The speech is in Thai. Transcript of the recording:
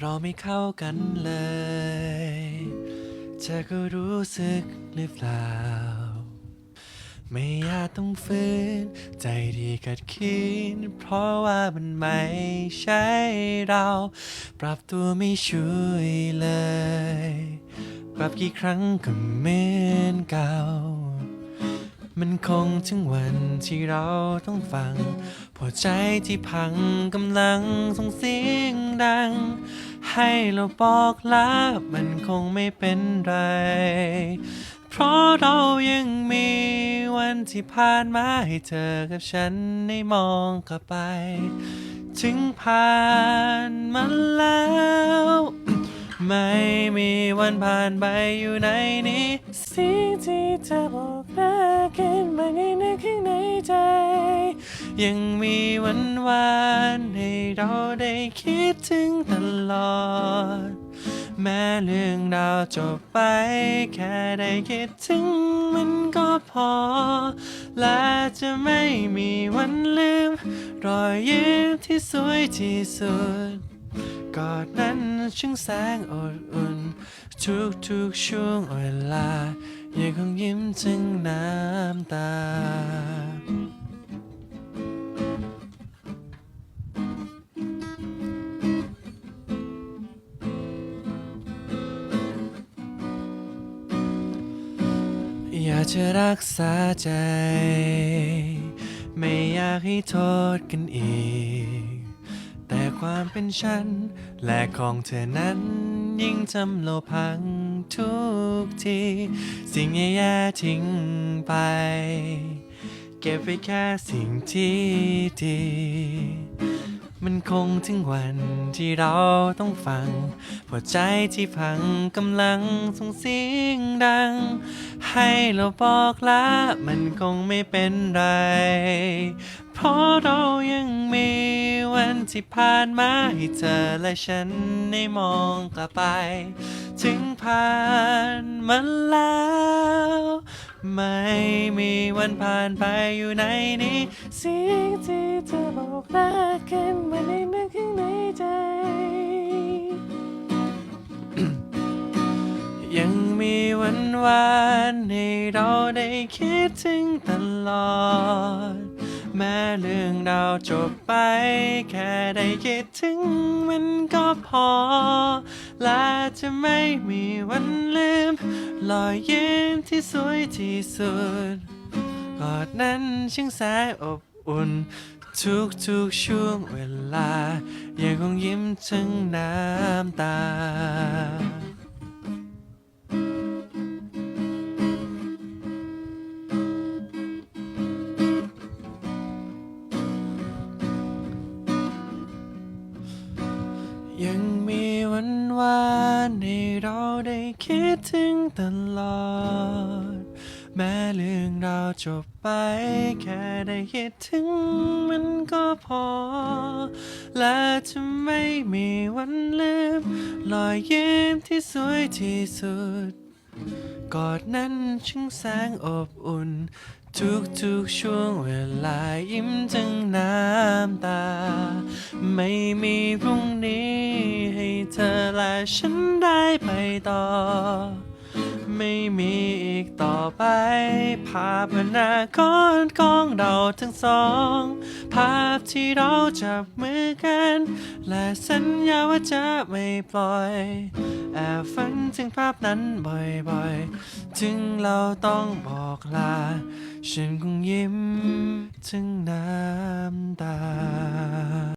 เราไม่เข้ากันเลย เธอก็รู้สึกหรือเปล่า ไม่อยากต้องฝืน ใจดีกัดขีนเพราะว่ามันไม่ใช่เรา ปรับตัวไม่ช่วยเลย ปรับกี่ครั้งก็เหมือนเก่า มันคงถึงวันที่เราต้องฟังพอใจที่พังกำลังส่งเสียงดัง ให้เราบอกลามันคงไม่เป็นไร เพราะเรายังมีวันที่ผ่านมาให้เธอกับฉันได้มองกลับไป ถึงผ่านมาแล้ว ไม่มีวันผ่านไปอยู่ในนี้สิ่งที่เธอบอกรักกันมาในนึกข้างในใจ ยังมีวันวานให้เราได้คิดถึงตลอด แม้เรื่องราวจบไป แค่ได้คิดถึงมันก็พอ และจะไม่มีวันลืม รอยยิ้มที่สวยที่สุด กอดนั้นช่างแสงอดอุ่น ทุกทุกช่วงเวลา ยังคงยิ้มถึงน้ำตา อยากจะรักษาใจ ไม่อยากให้โทษกันอีก ความเป็นฉัน และของเธอนั้น ยิ่งทำโลพังทุกที สิ่งแย่ๆทิ้งไป เก็บไว้แค่สิ่งที่ดี มันคงถึงวันที่เราต้องฟังเพราะใจที่พังกำลังส่งเสียงดัง ให้เราบอกลามันคงไม่เป็นไร เพราะเรายังมีวันที่ผ่านมาให้เธอและฉันได้มองกลับไป ถึงผ่านมันแล้ว ไม่มีวันผ่านไปอยู่ในนี้เสียงที่เธอบอกรักกันมาในนึกข้างในใจ ยังมีวันวานให้เราได้คิดถึงตลอด แม้เรื่องราวจบไป แค่ได้คิดถึงมันก็พอ และจะไม่มีวันลืม รอยยิ้มที่สวยที่สุดกอดนั้นช่างแสนอบอุ่น ทุกทุกช่วงเวลา ยังคงยิ้มถึงน้ำตา ยังมีวันวา นให้เราได้คิดถึงตลอด แม้เรื่องราวจบไป แค่ได้คิดถึงมันก็พอ และจะไม่มีวันลืมรอยยิ้มที่สวยที่สุด กอดนั้นช่างแสงอบอุ่น ทุกทุกๆช่วงเวลายิ้มจึงน้ำตา ไม่มีพรุ่งนี้ เธอและฉันได้ไปต่อ ไม่มีอีกต่อไป ภาพอนาคตของเราทั้งสอง ภาพที่เราจับมือกัน และสัญญาว่าจะไม่ปล่อย แอบฝันถึงภาพนั้นบ่อยๆ ถึงเราต้องบอกลา ฉันคงยิ้มถึงน้ำตา